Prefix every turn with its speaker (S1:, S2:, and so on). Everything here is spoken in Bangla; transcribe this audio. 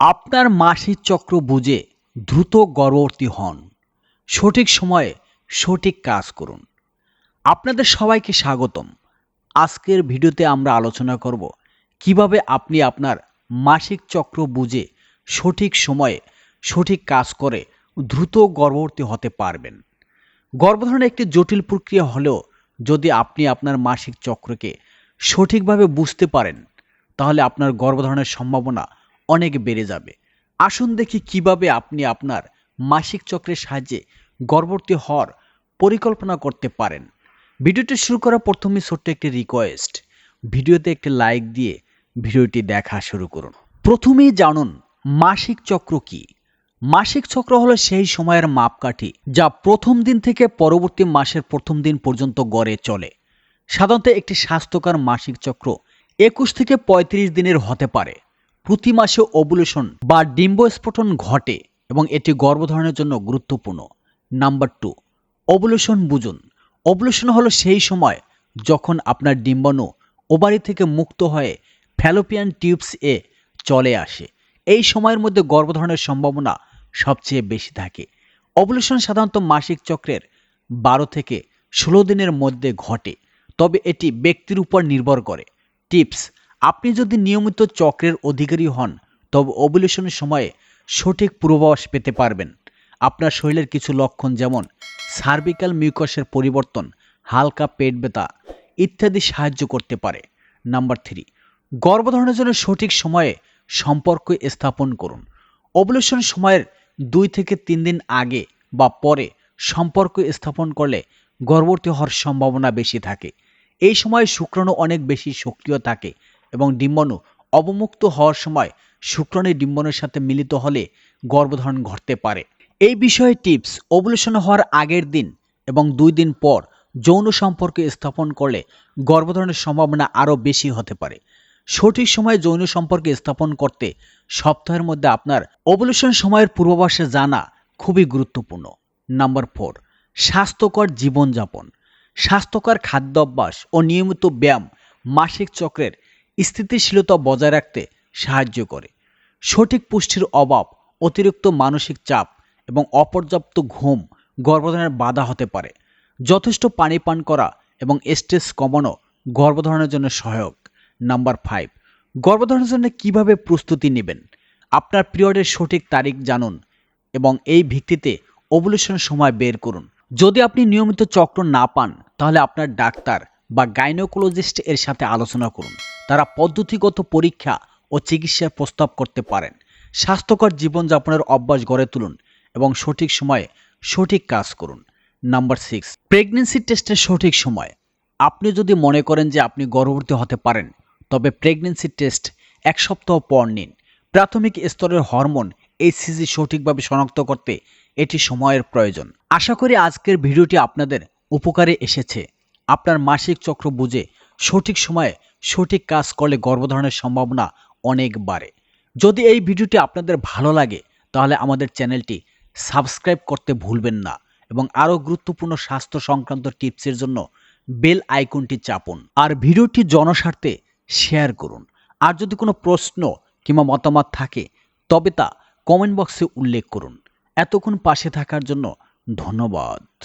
S1: আপনার মাসিক চক্র বুঝে দ্রুত গর্ভবতী হন। সঠিক সময়ে সঠিক কাজ করুন। আপনাদের সবাইকে স্বাগতম। আজকের ভিডিওতে আমরা আলোচনা করব কীভাবে আপনি আপনার মাসিক চক্র বুঝে সঠিক সময়ে সঠিক কাজ করে দ্রুত গর্ভবতী হতে পারবেন। গর্ভধারণ একটি জটিল প্রক্রিয়া হলেও যদি আপনি আপনার মাসিক চক্রকে সঠিকভাবে বুঝতে পারেন, তাহলে আপনার গর্ভধারণের সম্ভাবনা অনেক বেড়ে যাবে। আসুন দেখি কীভাবে আপনি আপনার মাসিক চক্রের সাহায্যে গর্ভবতী হওয়ার পরিকল্পনা করতে পারেন। ভিডিওটি শুরু করার প্রথমে ছোট্ট একটি রিকোয়েস্ট ভিডিওতে একটি লাইক দিয়ে ভিডিওটি দেখা শুরু করুন। প্রথমেই জানুন, মাসিক চক্র কি? মাসিক চক্র হলো সেই সময়ের মাপকাঠি যা প্রথম দিন থেকে পরবর্তী মাসের প্রথম দিন পর্যন্ত গড়ে চলে। সাধারণত একটি স্বাস্থ্যকর মাসিক চক্র একুশ থেকে ৩৫ দিনের হতে পারে। প্রতি মাসে ওভুলেশন বা ডিম্বস্ফোটন ঘটে এবং এটি গর্ভধারণের জন্য গুরুত্বপূর্ণ। নাম্বার টু ওভুলেশন বুঝুন। ওভুলেশন হলো সেই সময় যখন আপনার ডিম্বাণু ওবারি থেকে মুক্ত হয়ে ফ্যালোপিয়ান টিউবস এ চলে আসে। এই সময়ের মধ্যে গর্ভধারণের সম্ভাবনা সবচেয়ে বেশি থাকে। ওভুলেশন সাধারণত মাসিক চক্রের বারো থেকে ষোলো দিনের মধ্যে ঘটে, তবে এটি ব্যক্তির উপর নির্ভর করে। টিপস আপনি যদি নিয়মিত চক্রের অধিকারী হন, তবে ওভুলেশনের সময়ে সঠিক পূর্বাভাস পেতে পারবেন। আপনার শরীরের কিছু লক্ষণ যেমন সার্ভিক্যাল মিউকাসের পরিবর্তন, হালকা পেট ব্যথা ইত্যাদি সাহায্য করতে পারে। নাম্বার থ্রি, গর্ভধারণের জন্য সঠিক সময়ে সম্পর্ক স্থাপন করুন। ওভুলেশন সময়ের দুই থেকে তিন দিন আগে বা পরে সম্পর্ক স্থাপন করলে গর্ভবতী হওয়ার সম্ভাবনা বেশি থাকে। এই সময় শুক্রাণু অনেক বেশি সক্রিয় থাকে এবং ডিম্বাণু অবমুক্ত হওয়ার সময় শুক্রাণু ডিম্বাণুর সাথে মিলিত হলে গর্ভধারণ ঘটতে পারে। এই বিষয়ে টিপস ওভুলেশন হওয়ার আগের দিন এবং দুই দিন পর যৌন সম্পর্ক স্থাপন করলে গর্ভধারণের সম্ভাবনা আরও বেশি হতে পারে। সঠিক সময়ে যৌন সম্পর্ক স্থাপন করতে সপ্তাহের মধ্যে আপনার ওভুলেশন সময়ের পূর্বাভাসে জানা খুবই গুরুত্বপূর্ণ। নাম্বার ফোর, স্বাস্থ্যকর জীবনযাপন। স্বাস্থ্যকর খাদ্যাভ্যাস ও নিয়মিত ব্যায়াম মাসিক চক্রের স্থিতিশীলতা বজায় রাখতে সাহায্য করে। সঠিক পুষ্টির অভাব, অতিরিক্ত মানসিক চাপ এবং অপর্যাপ্ত ঘুম গর্ভধারণের বাধা হতে পারে। যথেষ্ট পানি পান করা এবং স্ট্রেস কমানো গর্ভধারণের জন্য সহায়ক। নাম্বার ফাইভ গর্ভধারণের জন্য কীভাবে প্রস্তুতি নেবেন? আপনার পিরিয়ডের সঠিক তারিখ জানুন এবং এই ভিত্তিতে ওভুলেশনের সময় বের করুন। যদি আপনি নিয়মিত চক্র না পান, তাহলে আপনার ডাক্তার বা গাইনোকোলজিস্ট এর সাথে আলোচনা করুন। তারা পদ্ধতিগত পরীক্ষা ও চিকিৎসার প্রস্তাব করতে পারেন। স্বাস্থ্যকর জীবনযাপনের অভ্যাস গড়ে তুলুন এবং সঠিক সময়ে সঠিক কাজ করুন। নাম্বার সিক্স, প্রেগনেন্সি টেস্টের সঠিক সময়। আপনি যদি মনে করেন যে আপনি গর্ভবতী হতে পারেন, তবে প্রেগনেন্সি টেস্ট এক সপ্তাহ পর নিন। প্রাথমিক স্তরের হরমোন এইচসিজি সঠিকভাবে শনাক্ত করতে এটি সময়ের প্রয়োজন। আশা করি আজকের ভিডিওটি আপনাদের উপকারে এসেছে। আপনার মাসিক চক্র বুঝে সঠিক সময়ে সঠিক কাজ করলে গর্ভধারণের সম্ভাবনা অনেক বাড়ে। যদি এই ভিডিওটি আপনাদের ভালো লাগে, তাহলে আমাদের চ্যানেলটি সাবস্ক্রাইব করতে ভুলবেন না এবং আরও গুরুত্বপূর্ণ স্বাস্থ্য সংক্রান্ত টিপসের জন্য বেল আইকনটি চাপুন। আর ভিডিওটি জনস্বার্থে শেয়ার করুন। আর যদি কোনো প্রশ্ন কিংবা মতামত থাকে, তবে তা কমেন্ট বক্সে উল্লেখ করুন। এতক্ষণ পাশে থাকার জন্য ধন্যবাদ।